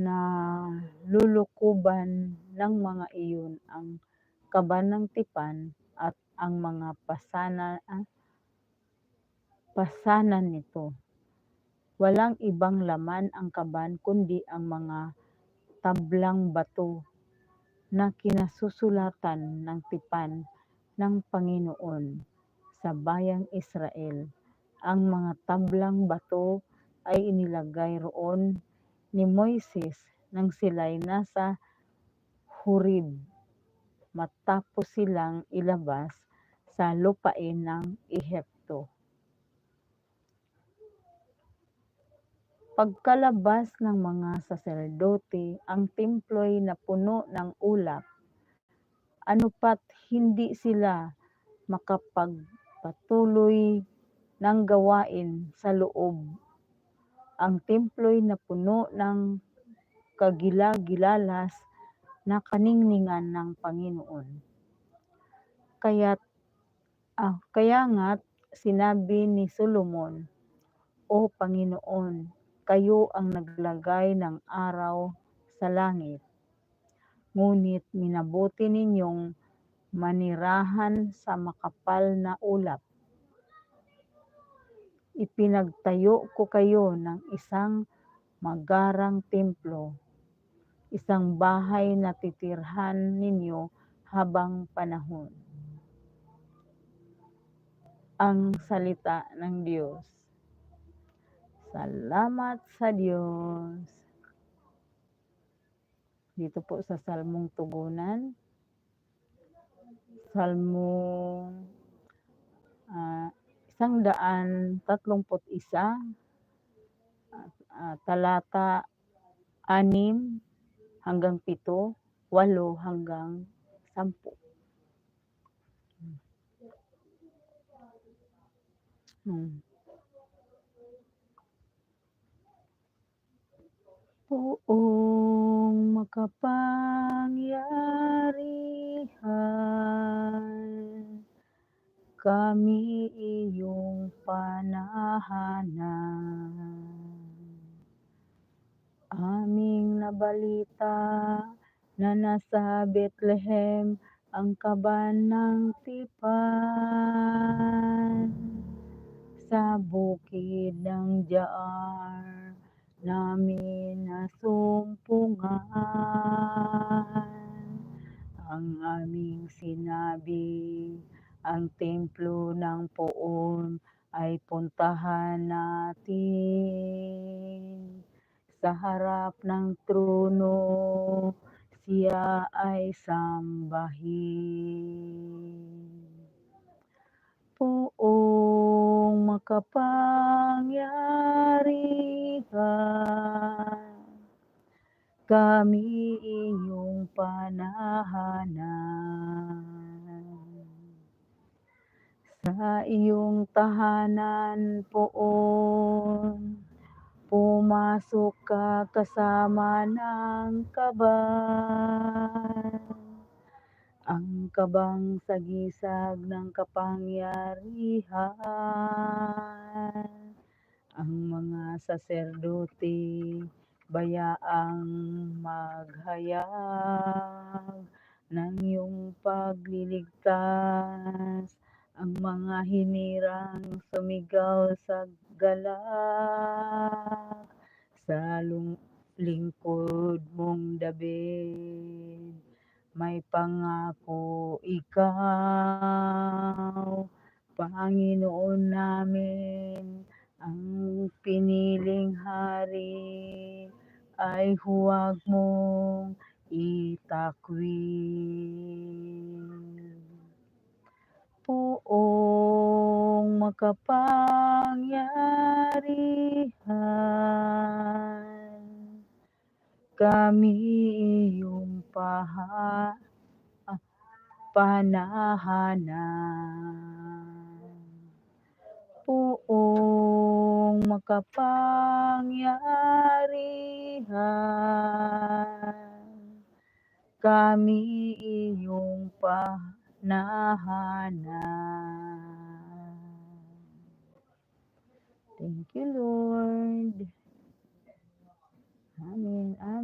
na lulukuban ng mga iyon ang kaban ng tipan at ang mga pasana, ah, pasanan nito. Walang ibang laman ang kaban kundi ang mga tablang bato na kinasusulatan ng tipan ng Panginoon sa bayang Israel. Ang mga tablang bato ay inilagay roon ni Moises nang sila'y nasa Horeb matapos silang ilabas sa lupain ng Ehipto. Pagkalabas ng mga saserdote, ang templo'y napuno ng ulap. Ano pat hindi sila makapagpatuloy ng gawain sa loob. Ang templo'y napuno ng kagilagilalas na kaningningan ng Panginoon. Kaya't, ah, kaya nga't sinabi ni Solomon, O Panginoon, kayo ang naglagay ng araw sa langit. Ngunit minabuti ninyong manirahan sa makapal na ulap. Ipinagtayo ko kayo ng isang magarang templo, isang bahay na titirhan ninyo habang panahon. Ang salita ng Diyos. Salamat sa Diyos. Dito po sa Salmong Tugunan. Salmo uh, isang daan tatlumput isa, uh, talata anim hanggang pito, walo hanggang sampu. Hmm. Poong makapangyarihan, kami iyong panahanan. Aming nabalita na nasa Bethlehem ang kaban ng tipan sa bukid ng Jaar namin nasumpungan ang aming sinabi ang templo ng poon ay puntahan natin sa harap ng trono siya ay sambahin poong makapangyarihan kami iyong panahanan. Sa iyong tahanan poon, pumasok ka kasama ng kaban. Ang kabang sagisag ng kapangyarihan. Ang mga saserdote bayaang maghayag ng iyong pagliligtas. Ang mga hinirang sumigaw sa galak sa lingkod mong David. May pangako ikaw, Panginoon namin, ang piniling hari ay huwag mong itakwil. Poong makapangyarihan, kami iyong paha, ah, panahanan. Poong makapangyarihan, kami iyong panahanan. Thank you, Lord. Amen. Amen.